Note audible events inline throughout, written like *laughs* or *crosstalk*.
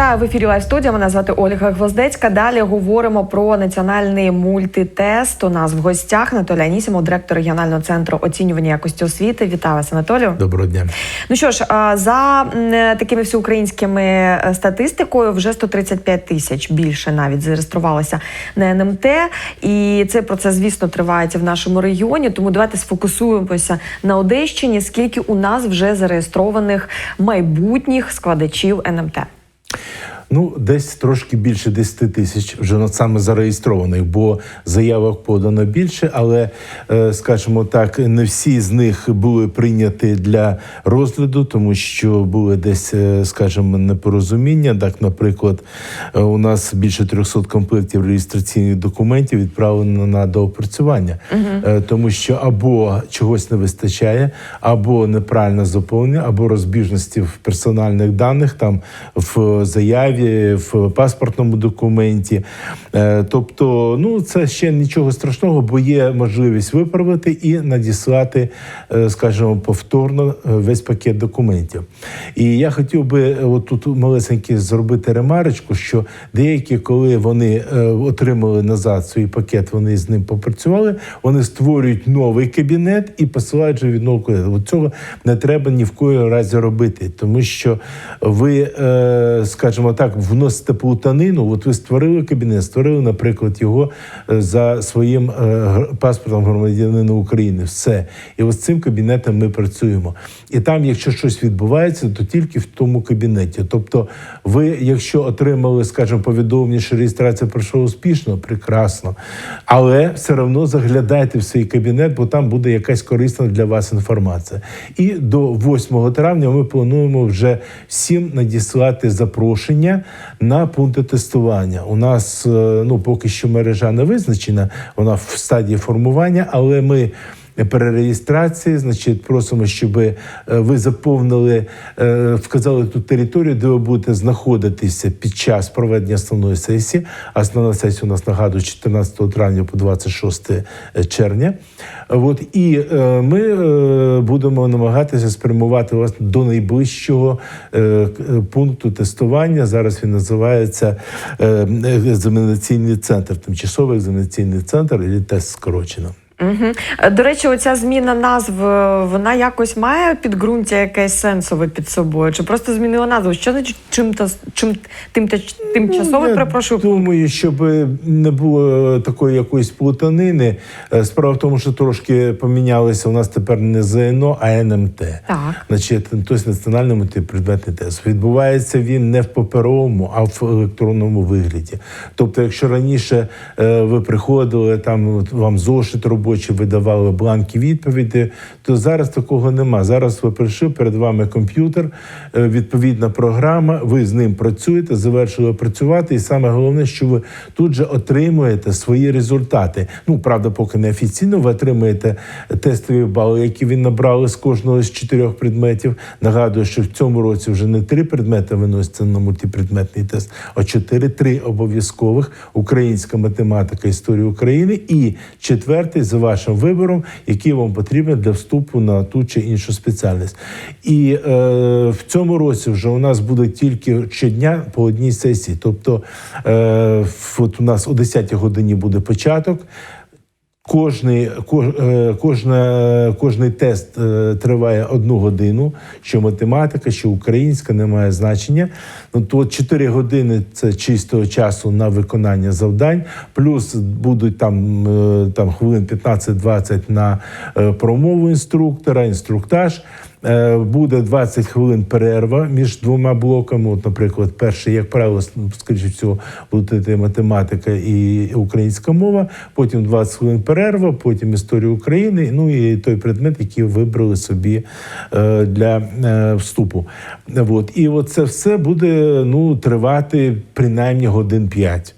Вітаю в ефірі Лайв студія. Мене звати Ольга Гвоздецька. Далі говоримо про національний мультитест. У нас в гостях Анатолій Анісімов, директор регіонального центру оцінювання якості освіти. Вітаю вас, Анатолію. Доброго дня. Ну що ж, за такими всеукраїнськими е, статистикою, вже 135 тисяч більше навіть зареєструвалося на НМТ. І цей процес, звісно, тривається в нашому регіоні. Тому давайте сфокусуємося на Одещині. Скільки у нас вже зареєстрованих майбутніх складачів НМТ? Ну, десь трошки більше 10 тисяч вже саме зареєстрованих, бо заявок подано більше, але, е, скажімо так, не всі з них були прийняті для розгляду, тому що були десь, е, скажімо, непорозуміння. Так, наприклад, е, у нас більше 300 комплектів реєстраційних документів відправлено на доопрацювання, Е, тому що або чогось не вистачає, або неправильно заповнення, або розбіжності в персональних даних, там в заяві, в паспортному документі. Е, Тобто, ну це ще нічого страшного, бо є можливість виправити і надіслати, е, скажімо, повторно е, весь пакет документів. І я хотів би от тут малесенькі зробити ремарочку, що деякі, коли вони отримали назад свій пакет, вони з ним попрацювали, вони створюють новий кабінет і посилають же відновку. От цього не треба ні в кої разі робити, тому що ви, скажімо так, вносите плутанину. От ви створили кабінет, створили, наприклад, його е, за своїм е, паспортом громадянина України. Все. І ось цим кабінетом ми працюємо. І там, якщо щось відбувається, то тільки в тому кабінеті. Тобто, ви, якщо отримали, скажімо, повідомлення, що реєстрація пройшла успішно, прекрасно. Але все одно заглядайте в свій кабінет, бо там буде якась корисна для вас інформація. І до 8 травня ми плануємо вже всім надіслати запрошення на пункти тестування. У нас е, ну поки що мережа не визначена, вона в стадії формування, але ми. Перереєстрації, значить, просимо, щоб е, ви заповнили, е, вказали ту територію, де ви будете знаходитися під час проведення основної сесії. А Основна сесія у нас нагадую 14 травня по 26 червня. От і е, ми е, будемо намагатися спрямувати вас до найближчого е, е, пункту тестування. Зараз він називається е, екзаменаційний центр, тимчасовий екзаменаційний центр, і тест скорочено. Угу. До речі, оця зміна назв е, вона якось має підґрунтя якесь сенсове під собою, чи просто змінила назву? Що значить чим та чим тим та тимчасове? Я перепрошую. Думаю, щоб не було такої якоїсь плутанини. Е, Справа в тому, що трошки помінялися. У нас тепер не ЗНО, а НМТ. Так. Значить, тобто національний мультипредметний тест. Відбувається він не в паперовому, а в електронному вигляді. Тобто, якщо раніше е, ви приходили, там вам зошит робочий, видавали бланки відповіді, то зараз такого нема. Зараз ви прийшли, перед вами комп'ютер, е, відповідна програма, ви з ним працюєте, завершили працювати, і саме головне, що ви тут же отримуєте свої результати. Ну, правда, поки не офіційно, ви отримуєте тестові бали, які ви набрали з кожного з чотирьох предметів. Нагадую, що в цьому році вже не три предмети виносяться на мультипредметний тест, а чотири-три обов'язкових: українська математика, історія України і четвертий вашим вибором, який вам потрібен для вступу на ту чи іншу спеціальність. І е, в цьому році вже у нас буде тільки щодня по одній сесії. Тобто, е, от у нас о 10 годині буде початок. Кожний, кож, е, кожна, кожний тест е, триває одну годину, що математика, що українська, не має значення. Ну, то 4 години це чистого часу на виконання завдань, плюс будуть там, е, там хвилин 15-20 на промову інструктора, інструктаж. Е, Буде 20 хвилин перерва між двома блоками. От, наприклад, перший, як правило, скоріше всього, буде йти математика і українська мова. Потім 20 хвилин перерва, потім історія України. Ну і той предмет, який вибрали собі е, для е, вступу. От. І от це все буде ну, тривати принаймні годин 5.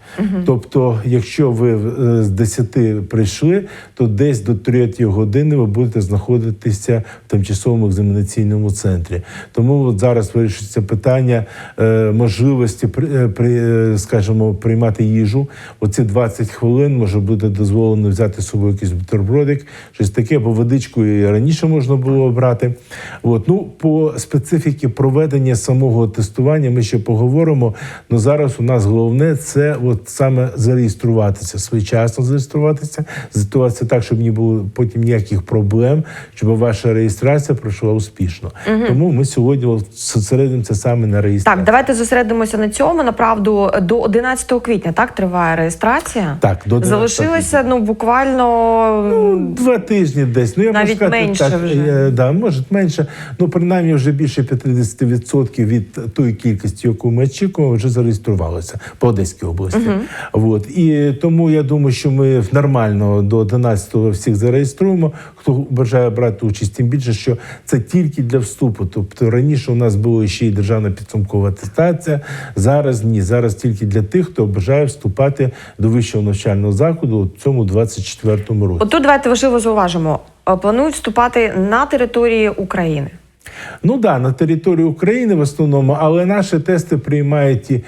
Тобто, якщо ви е, з 10 прийшли, то десь до 3 години ви будете знаходитися в тимчасовому екзаменаційному центрі. Тому от зараз вирішується питання е, можливості при, е, скажімо, приймати їжу. Оці 20 хвилин може буде дозволено взяти з собою якийсь бутербродик, щось таке, бо водичку і раніше можна було брати. От. Ну, по специфіки проведення самого тестування ми ще поговоримо. Ну зараз у нас головне це от саме зареєструватися, своєчасно зареєструватися, зареєструватися так, щоб не було потім ніяких проблем, щоб ваша реєстрація пройшла успішно. Тому ми сьогодні зосередимося саме на реєстрації. Так, давайте зосередимося на цьому. Направду до 11 квітня так триває реєстрація. Так, до 11 залишилося ну буквально Ну, два тижні десь. Ну, я Навіть можу сказати, менше так, вже. да, може менше. Ну, принаймні, вже більше 50% від тої кількості, яку ми очікуємо, вже зареєструвалося по Одеській області. От. І тому я думаю, що ми нормально до 11-го всіх зареєструємо. Хто бажає брати участь, тим більше, що це тільки для вступу. Тобто раніше у нас була ще й державна підсумкова атестація. Зараз ні. Зараз тільки для тих, хто бажає вступати до вищого навчального закладу у цьому 24-му році. отут давайте важливо зауважимо. Е, Планують вступати на території України. Ну да, на території України в основному, але наші тести приймають і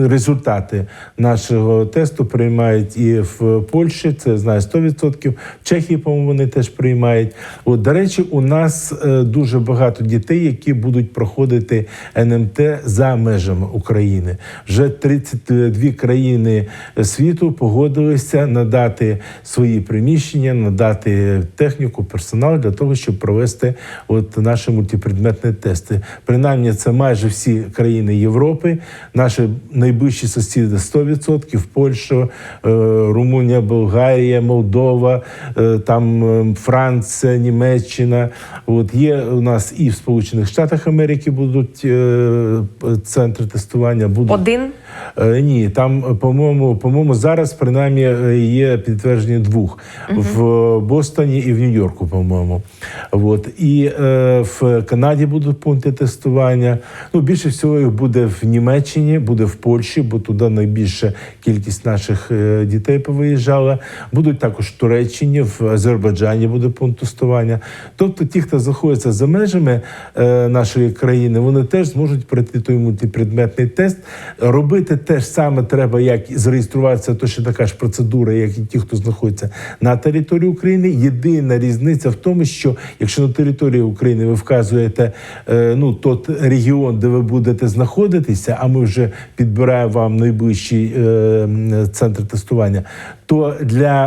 результати нашого тесту приймають і в Польщі, це я знаю 100%, в Чехії, по-моєму, вони теж приймають. От, до речі, у нас е, дуже багато дітей, які будуть проходити НМТ за межами України. Вже 32 країни світу погодилися надати свої приміщення, надати техніку, персонал для того, щоб провести от наші мультипредметні тести. Принаймні, це майже всі країни Європи, наші найближчі сусіди 100%, Польща, е, Румунія, Болгарія, Молдова, е, там е, Франція, Німеччина. От є у нас і в Сполучених Штатах Америки будуть центри тестування. Будуть Один Ні, там, по-моєму, по-моєму, зараз принаймні є підтвердження двох в Бостоні і в Нью-Йорку, по-моєму. От. І е, в Канаді будуть пункти тестування. Ну, більше всього їх буде в Німеччині, буде в Польщі, бо туди найбільша кількість наших е, дітей повиїжджала. Будуть також в Туреччині, в Азербайджані буде пункт тестування. Тобто, ті, хто знаходиться за межами е, нашої країни, вони теж зможуть пройти той мультипредметний тест. Робити те ж саме треба, як зареєструватися, то ще така ж процедура, як і ті, хто знаходиться на території України. Єдина різниця в тому, що якщо на території України ви вказуєте е, ну тот регіон, де ви будете знаходитися, а ми вже підбираємо вам найближчий е, центр тестування. То для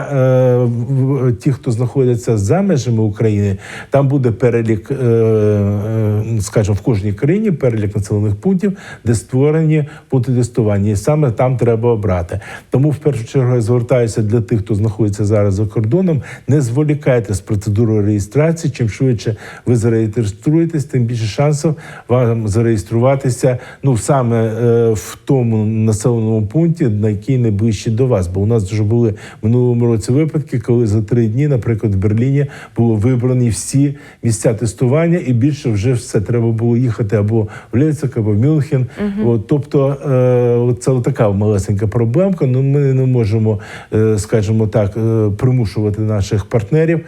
е, тих, хто знаходиться за межами України, там буде перелік, е, е, скажімо, в кожній країні перелік населених пунктів, де створені пункти тестування, і саме там треба обрати. Тому в першу чергу я звертаюся для тих, хто знаходиться зараз за кордоном. Не зволікайте з процедурою реєстрації. Чим швидше ви зареєструєтесь, тим більше шансів вам зареєструватися. Ну саме е, в тому населеному пункті, на який найближче до вас. Бо у нас вже були в минулому році випадки, коли за три дні, наприклад, в Берліні було вибрані всі місця тестування, і більше вже все треба було їхати або в Лейпциг, або в Мюнхен. От, тобто, е, це така малесенька проблемка. Ну ми не можемо, е, скажімо так, е, примушувати наших партнерів.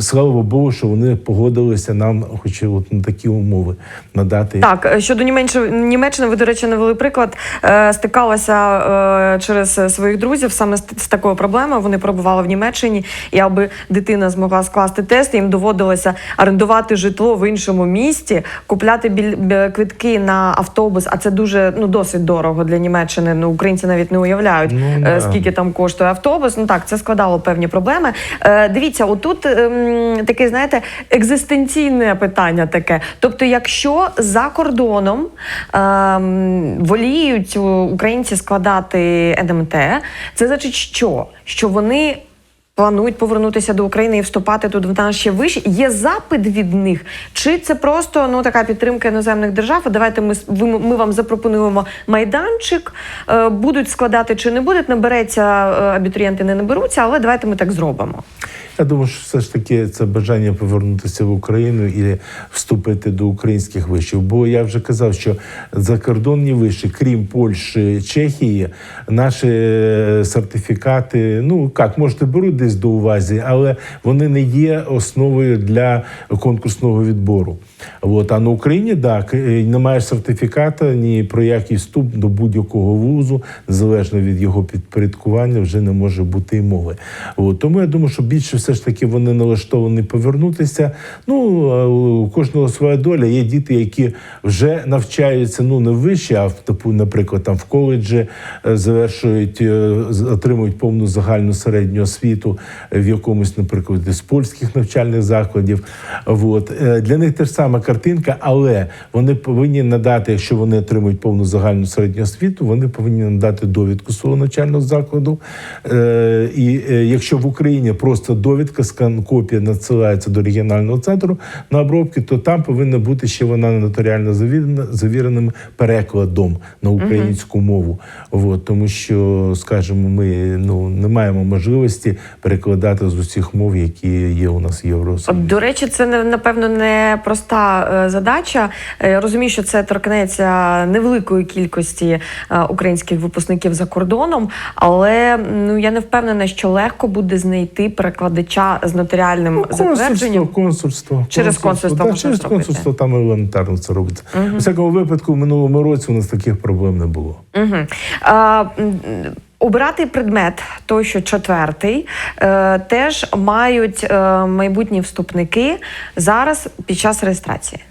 Слава Богу, що вони погодилися нам, хоч і от на такі умови надати. Так, е, щодо Німеччини, Німеччини, ви, до речі, навели приклад. Е, стикалася е, через своїх друзів саме з, з такою проблемою. Вони пробували в Німеччині, і аби дитина змогла скласти тест, їм доводилося орендувати житло в іншому місті, купляти біль, квитки на автобус. А це дуже ну досить дорого для Німеччини. Ну українці навіть не уявляють, Ну, е, да. скільки там коштує автобус. Ну так, це складало певні проблеми. Е, дивіться, отут ем, таке, знаєте, екзистенційне питання таке. Тобто, якщо за кордоном ем, воліють українці складати НМТ, це значить, що? Що вони. Планують повернутися до України і вступати тут в наші виші. Є запит від них, чи це просто ну така підтримка іноземних держав? Давайте ми ми вам запропонуємо майданчик. е, Будуть складати чи не будуть, набереться е, абітурієнти, не наберуться, але давайте ми так зробимо. Я думаю, що все ж таки це бажання повернутися в Україну і вступити до українських вишів. Бо я вже казав, що закордонні виші, крім Польщі, Чехії, наші е, сертифікати, ну як можете беруть десь до увазі, але вони не є основою для конкурсного відбору. От, а на Україні так е, немає сертифіката ні про який вступ до будь-якого вузу, незалежно від його підпорядкування, вже не може бути і мови. От, тому я думаю, що більше все ж таки вони налаштовані повернутися. Ну у кожного своя доля. Є діти, які вже навчаються ну не вище, а типу, наприклад, там в коледжі е, завершують, е, отримують повну загальну середню освіту в якомусь, наприклад, з польських навчальних закладів. От. Для них теж сама картинка, але вони повинні надати, якщо вони отримують повну загальну середню освіту, вони повинні надати довідку свого навчального закладу. Е, І е, якщо в Україні просто довідка, скан копія надсилається до регіонального центру на обробки, то там повинна бути ще вона нотаріально завірена, завіреним перекладом на українську мову. От, тому що, скажімо, ми ну не маємо можливості перекладати з усіх мов, які є у нас в Євросоюзі. До речі, це напевно не проста е, задача. Е, Я розумію, що це торкнеться невеликої кількості е, українських випускників за кордоном, але ну я не впевнена, що легко буде знайти перекладача з нотаріальним Ну, затвердженням. Консульство, консульство. Через консульство можна через консульство там елементарно це робиться. У всякому випадку, в минулому році у нас таких проблем не було. Угу. А, обирати предмет, той, що четвертий, е, теж мають е, майбутні вступники зараз під час реєстрації.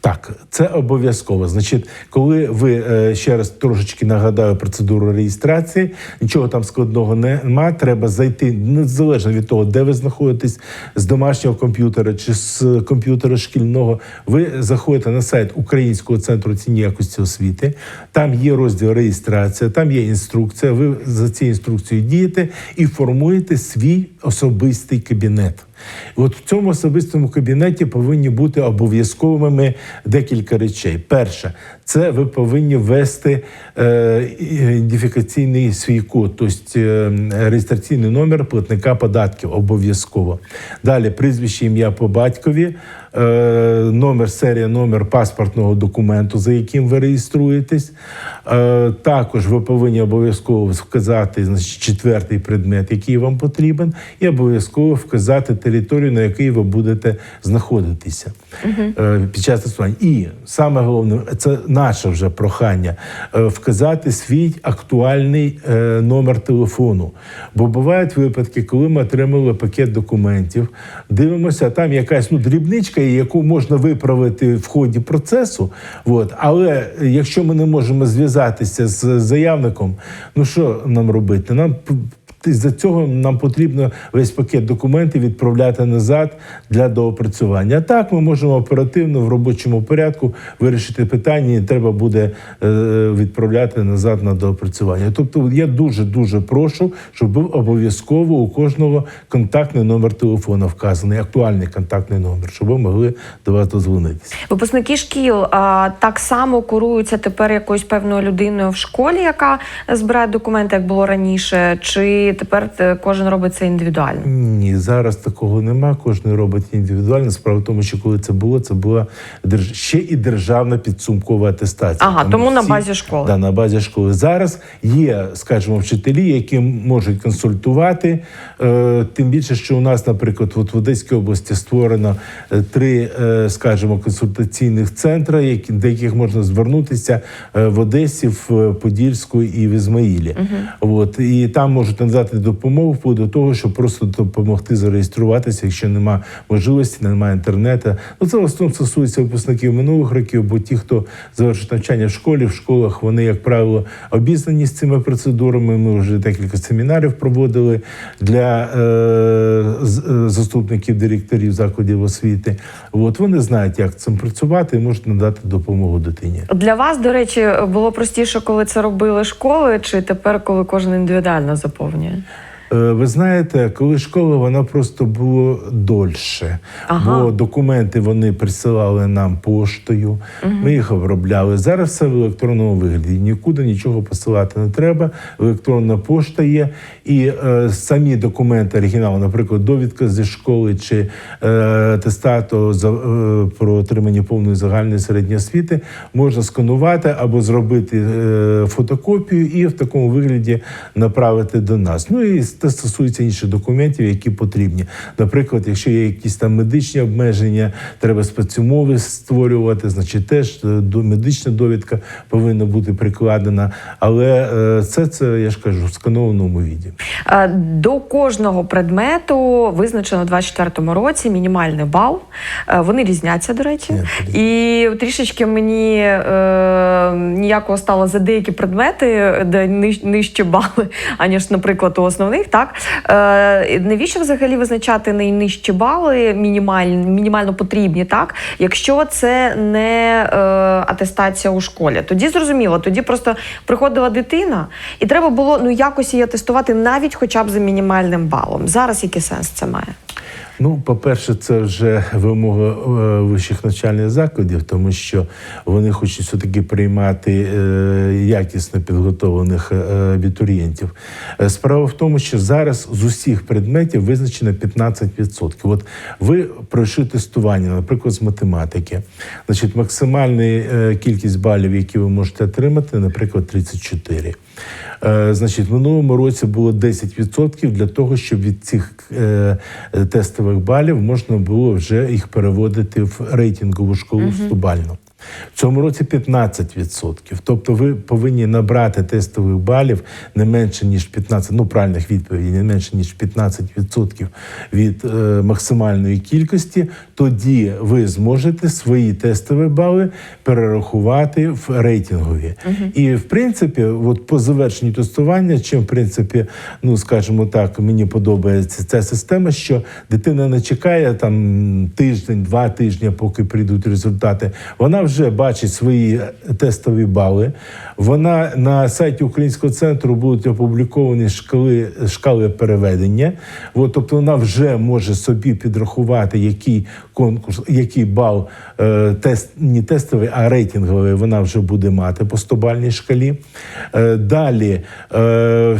Так, це обов'язково. Значить, коли ви е, ще раз трошечки нагадаю процедуру реєстрації, нічого там складного нема. Треба зайти незалежно від того, де ви знаходитесь з домашнього комп'ютера чи з комп'ютера шкільного. Ви заходите на сайт Українського центру оцінювання якості освіти. Там є розділ реєстрація, там є інструкція. Ви за цією інструкцією дієте і формуєте свій особистий кабінет. От в цьому особистому кабінеті повинні бути обов'язковими декілька речей. Перше, це ви повинні ввести е, ідентифікаційний свій код, тобто е, реєстраційний номер платника податків обов'язково. Далі прізвище, ім'я по батькові, номер, серія, номер паспортного документу, за яким ви реєструєтесь. Е, також ви повинні обов'язково вказати значить, четвертий предмет, який вам потрібен, і обов'язково вказати територію, на якій ви будете знаходитися е, під час тестування. І саме головне, це наше вже прохання е, вказати свій актуальний е, номер телефону. Бо бувають випадки, коли ми отримали пакет документів, дивимося, там якась ну дрібничка, яку можна виправити в ході процесу. От. Але якщо ми не можемо зв'язатися з заявником, ну що нам робити? Нам з-за цього нам потрібно весь пакет документів відправляти назад для доопрацювання. Так ми можемо оперативно в робочому порядку вирішити питання, і треба буде е, відправляти назад на доопрацювання. Тобто я дуже дуже прошу, щоб був обов'язково у кожного контактний номер телефона вказаний, актуальний контактний номер, щоб ви могли до вас дозвонитися. Випускники шкіл а, так само куруються тепер якоюсь певною людиною в школі, яка збирає документи, як було раніше, чи тепер е, кожен робить це індивідуально? Ні, зараз такого нема. Кожен робить індивідуально. Справа в тому, що коли це було, це була ще і державна підсумкова атестація. Ага, тому на базі школи. Да, на базі школи. Зараз є, скажімо, вчителі, які можуть консультувати. Е, тим більше, що у нас, наприклад, от в Одеській області створено е, три, скажімо, консультаційних центри, які, до яких можна звернутися в Одесі, в Подільську і в Ізмаїлі. От, і там можуть надати допомогу вплоть до того, щоб просто допомогти зареєструватися, якщо нема можливості, немає інтернету. Ну це в основному стосується випускників минулих років, бо ті, хто завершить навчання в школі, в школах, вони, як правило, обізнані з цими процедурами. Ми вже декілька семінарів проводили для е, е, заступників директорів закладів освіти. От вони знають, як цим працювати і можуть надати допомогу дитині. Для вас, до речі, було простіше, коли це робили школи, чи тепер, коли кожен індивідуально заповнює? Е, Ви знаєте, коли школа, вона просто було дольше. Ага. Бо документи вони присилали нам поштою, ми їх обробляли. Зараз все в електронному вигляді. Нікуди нічого посилати не треба. Електронна пошта є. І е, самі документи оригіналу, наприклад, довідка зі школи чи е, атестату за, е, про отримання повної загальної середньої освіти, можна сканувати або зробити е, фотокопію і в такому вигляді направити до нас. Ну і це стосується інших документів, які потрібні. Наприклад, якщо є якісь там медичні обмеження, треба спецумови створювати, значить теж е, до медична довідка повинна бути прикладена. Але е, це це я ж кажу в сканованому віді. Е, До кожного предмету визначено у 24-му році мінімальний бал. Вони різняться, до речі. Ні, І трішечки мені е, ніякого стало за деякі предмети, де ниж- нижчі бали, *laughs* аніж, наприклад, у основних. Так е, навіщо взагалі визначати найнижчі бали, мінімально, мінімально потрібні, так якщо це не е, атестація у школі? Тоді зрозуміло, тоді просто приходила дитина, і треба було ну якось її атестувати навіть хоча б за мінімальним балом. Зараз який сенс це має? Ну, по-перше, це вже вимога е, вищих навчальних закладів, тому що вони хочуть все-таки приймати е, якісно підготовлених е, абітурієнтів. Справа в тому, що зараз з усіх предметів визначено 15%. От ви пройшли тестування, наприклад, з математики. Значить, максимальна кількість балів, які ви можете отримати, наприклад, 34. Е, Значить, в минулому році було 10% для того, щоб від цих е, тестових балів можна було вже їх переводити в рейтингову школу стубальну. В цьому році 15%. Тобто ви повинні набрати тестових балів не менше, ніж 15, ну правильних відповідей, не менше, ніж 15% від е, максимальної кількості. Тоді ви зможете свої тестові бали перерахувати в рейтингові. І в принципі, от по завершенню тестування, чим в принципі, ну скажімо так, мені подобається ця система, що дитина не чекає там тиждень, два тижні, поки прийдуть результати. Вона вже бачить свої тестові бали. Вона на сайті Українського центру будуть опубліковані шкали, шкали переведення. От, тобто вона вже може собі підрахувати, який конкурс, який бал е, тест, не тестовий, а рейтинговий вона вже буде мати по 100-бальній шкалі. Е, далі е,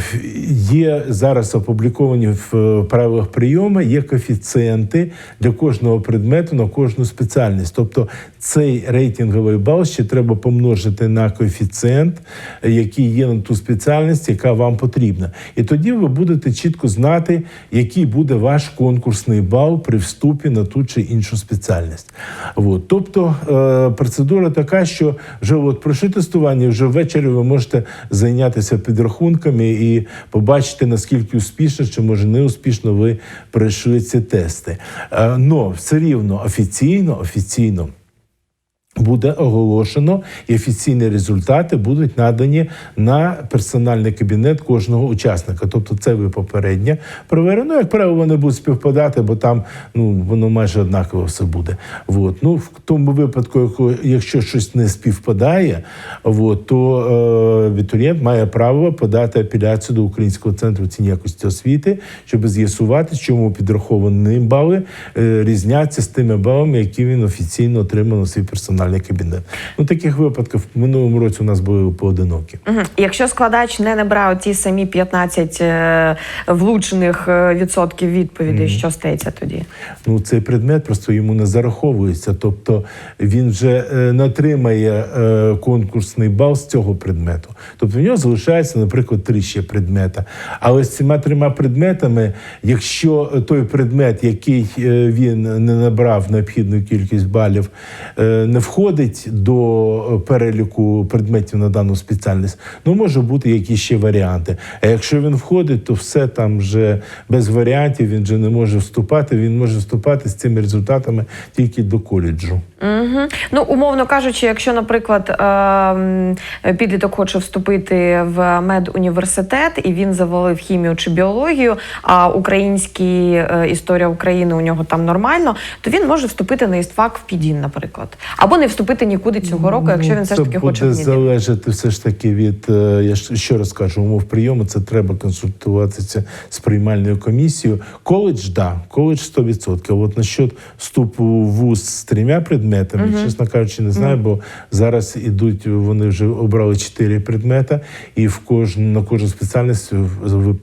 є зараз опубліковані в е, правилах прийому, є коефіцієнти для кожного предмету на кожну спеціальність. Тобто цей рейтинговий бал ще треба помножити на коефіцієнт, е, який є на ту спеціальність, яка вам потрібна. І тоді ви будете чітко знати, який буде ваш конкурсний бал при вступі на ту чи іншу спеціальність. От. Тобто е, процедура така, що вже от пройшли тестування, вже ввечері ви можете зайнятися підрахунками і побачити, наскільки успішно чи може не успішно ви пройшли ці тести. Е, но все рівно офіційно, офіційно. Буде оголошено, і офіційні результати будуть надані на персональний кабінет кожного учасника. Тобто, це ви попередньо перевірено. Як правило, вони будуть співпадати, бо там ну воно майже однаково все буде. От. Ну в тому випадку, якщо щось не співпадає, от, то е, абітурієнт має право подати апеляцію до Українського центру оцінювання якості освіти, щоб з'ясувати, чому підраховані бали е, різняться з тими балами, які він офіційно отримав на свій персональний кабінет. Ну таких випадків в минулому році у нас були поодинокі. Угу. Якщо складач не набрав ті самі 15 е, влучених е, відсотків відповідей, що стається тоді? Ну цей предмет просто йому не зараховується. Тобто він вже не отримає е, конкурсний бал з цього предмету. Тобто в нього залишається, наприклад, три ще предмета. Але з цими трьома предметами, якщо той предмет, який він не набрав необхідну кількість балів, не входить до переліку предметів на дану спеціальність, ну може бути якісь ще варіанти. А якщо він входить, то все там вже без варіантів, він вже не може вступати. Він може вступати з цими результатами тільки до коледжу. Угу. Ну, умовно кажучи, якщо, наприклад, е, м, підліток хоче вступити в медуніверситет і він завалив хімію чи біологію, а український е, історія України у нього там нормально, то він може вступити на істфак в ПІДІН, наприклад, або не вступити нікуди цього року, якщо він все ж Ну, це таки хоче буде залежати все ж таки від е, я ще раз кажу, умов прийому. Це треба консультуватися з приймальною комісією. Коледж, да, коледж 100%. От насчет вступу в вуз з трьома предметами, чесно кажучи, не знаю, бо зараз ідуть. Вони вже обрали чотири предмета, і в кожну на кожну спеціальність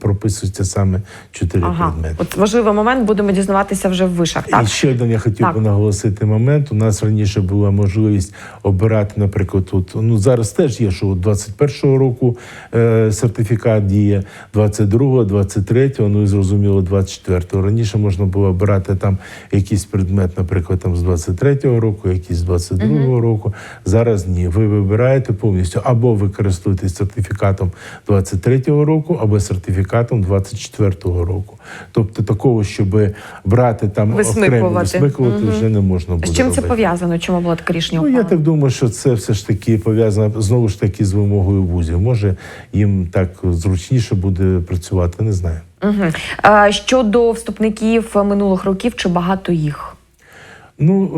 прописуються саме чотири Ага, предмети. от важливий момент будемо дізнаватися вже в вишах. Так І ще один я хотів Так. би наголосити момент. У нас раніше була можливість обирати, наприклад, тут ну зараз теж є, що 21-го року е, сертифікат діє, 22-го, 23-го, ну і зрозуміло, 24-го. Раніше можна було обирати там якийсь предмет, наприклад, там з 23-го року, якийсь з 22-го року. Зараз ні. Ви вибираєте повністю або ви користуєтесь сертифікатом 23-го року, або сертифікатом 24-го року. Тобто такого, щоб брати там окремі Висмикувати. висмикувати вже не можна буде. з чим це пов'язано? Чому було таке рішення? Ну, я так думаю, що це все ж таки пов'язано знову ж таки з вимогою вузів. Може, їм так зручніше буде працювати, не знаю. Угу. Щодо вступників минулих років, чи багато їх? Ну,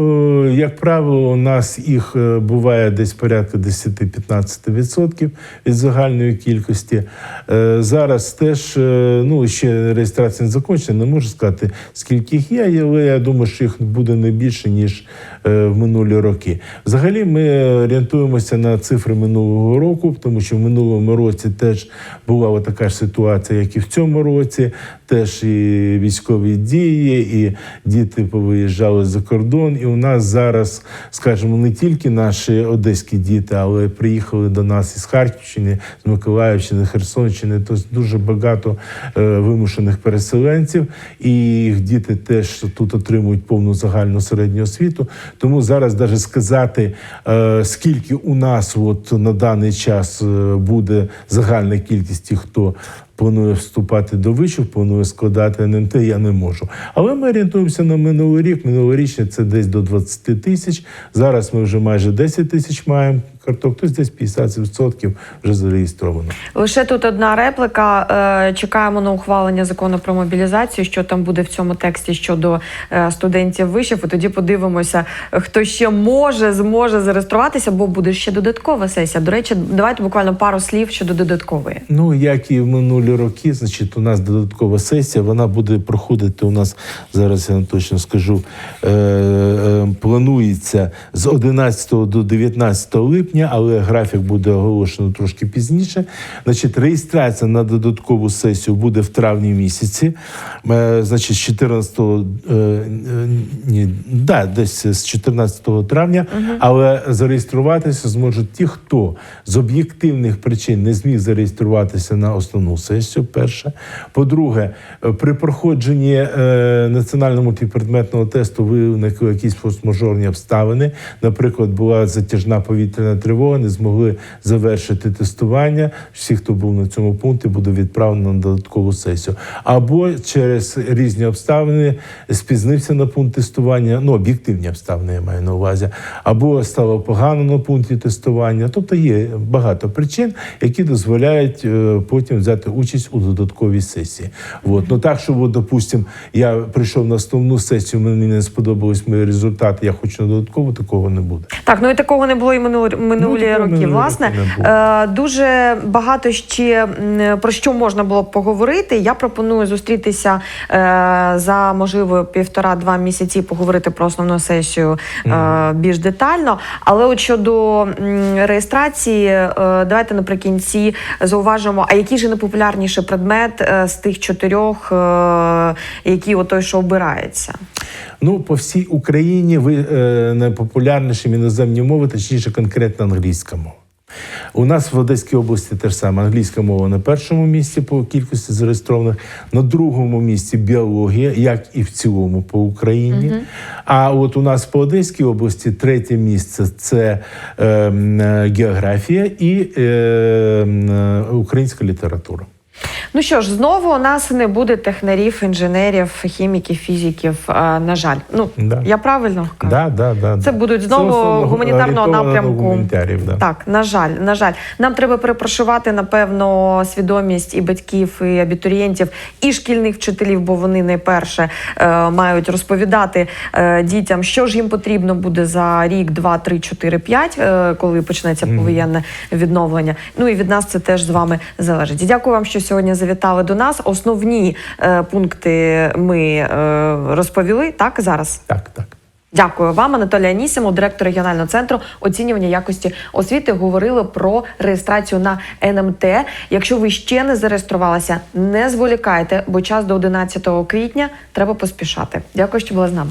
е, як правило, у нас їх е, буває десь порядка 10-15% від загальної кількості. Е, Зараз теж, ну, ще реєстрація не закінчена, не можу сказати, скільки їх є, але я думаю, що їх буде не більше, ніж в минулі роки. Взагалі, ми орієнтуємося на цифри минулого року, тому що в минулому році теж була така ж ситуація, як і в цьому році. Теж і військові дії, і діти повиїжджали за кордон. І у нас зараз, скажімо, не тільки наші одеські діти, але приїхали до нас із Харківщини, з Миколаївщини, Херсонщини. Тобто дуже багато е, вимушених переселенців, і їх діти теж тут отримують повну загальну середню освіту. Тому зараз навіть сказати, е, скільки у нас от на даний час е, буде загальна кількість тих, хто планує вступати до вишів, планує складати НМТ, я не можу. Але ми орієнтуємося на минулий рік. Минулорічний це десь до 20 тисяч. Зараз ми вже майже 10 тисяч маємо карток, тобто десь 50% вже зареєстровано. Лише тут одна реплика. Е, Чекаємо на ухвалення закону про мобілізацію. Що там буде в цьому тексті щодо е, студентів вишів. І тоді подивимося, хто ще може зможе зареєструватися, бо буде ще додаткова сесія. До речі, давайте буквально пару слів щодо додаткової. Ну, як і в минулі роки, значить, у нас додаткова сесія, вона буде проходити у нас, зараз я вам точно скажу, е, планується з 11 до 19 липня, але графік буде оголошено трошки пізніше. Значить, реєстрація на додаткову сесію буде в травні місяці. Е, значить, з 14 е, е, ні, да, десь з 14 травня, але зареєструватися зможуть ті, хто з об'єктивних причин не зміг зареєструватися на основну сесію. Перше, по-друге, при проходженні національного мультипредметного тесту виникли якісь форс-мажорні обставини. Наприклад, була затяжна повітряна тривога, не змогли завершити тестування. Всі, хто був на цьому пункті, буде відправлено на додаткову сесію. Або через різні обставини спізнився на пункт тестування, ну об'єктивні обставини я маю на увазі, або стало погано на пункті тестування. Тобто є багато причин, які дозволяють е, потім взяти участь у додатковій сесії. От. Ну так, щоб, от, допустим, я прийшов на основну сесію, мені не сподобались мої результати, я хочу на додаткову, такого не буде. Так, ну і такого не було і минулі, минулі такого роки. минулі Власне, е, дуже багато ще про що можна було б поговорити. Я пропоную зустрітися е, за можливо півтора-два місяці, поговорити про основну сесію е, більш детально. Але от щодо реєстрації, давайте наприкінці зауважимо, а який же найпопулярніший предмет з тих чотирьох, які отой, що обирається? Ну, по всій Україні ви е, найпопулярніші іноземні мови, точніше, конкретно англійська мова. У нас в Одеській області теж саме англійська мова на першому місці по кількості зареєстрованих, на другому місці біологія, як і в цілому по Україні. А от у нас по Одеській області третє місце це е, е, географія і е, е, українська література. Ну що ж, знову у нас не буде технарів, інженерів, хіміків, фізиків. На жаль, ну Да. я правильно кажу? Да, да, да, Це да. будуть знову основно гуманітарного орієнтовано на напрямку. гуманітарів, да. Так, на жаль, на жаль, нам треба перепрошувати напевно свідомість і батьків, і абітурієнтів, і шкільних вчителів, бо вони найперше е, мають розповідати е, дітям, що ж їм потрібно буде за рік, два, три, чотири, п'ять, е, коли почнеться повоєнне відновлення. Ну і від нас це теж з вами залежить. І Дякую вам, що сьогодні завітали до нас. Основні е, пункти ми е, розповіли так зараз. Так, так. Дякую вам, Анатолій Анісімов, директор регіонального центру оцінювання якості освіти. Говорили про реєстрацію на НМТ. Якщо ви ще не зареєструвалися, не зволікайте, бо час до 11 квітня треба поспішати. Дякую, що були з нами.